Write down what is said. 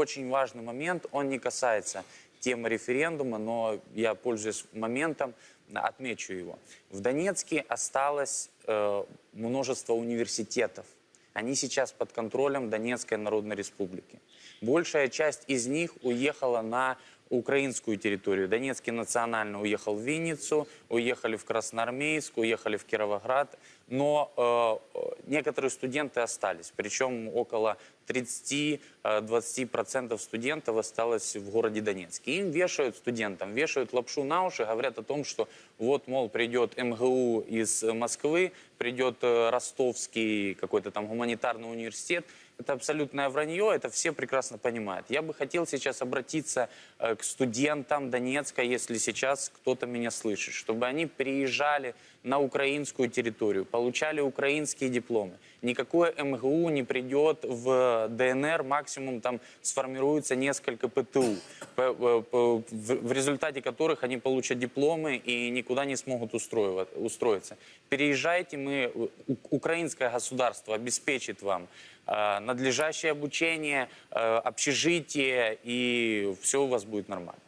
очень важный момент, он не касается темы референдума, но я, пользуясь моментом, отмечу его. В Донецке осталось э, множество университетов. Они сейчас под контролем Донецкой Народной Республики. Большая часть из них уехала на украинскую территорию. Донецкий национально уехал в Винницу, уехали в Красноармейск, уехали в Кировоград. Но э, э, некоторые студенты остались, причем около 30-20% студентов осталось в городе Донецке. Им вешают студентам, вешают лапшу на уши, говорят о том, что вот, мол, придет МГУ из Москвы, придет э, Ростовский какой-то там гуманитарный университет. Это абсолютное вранье, это все прекрасно понимают. Я бы хотел сейчас обратиться э, к студентам Донецка, если сейчас кто-то меня слышит, чтобы они приезжали на украинскую территорию, получали украинские дипломы. Никакое МГУ не придет в ДНР, максимум там сформируется несколько ПТУ, в результате которых они получат дипломы и никуда не смогут устроиться. Переезжайте, мы, украинское государство обеспечит вам надлежащее обучение, э, общежитие, и все у вас будет нормально.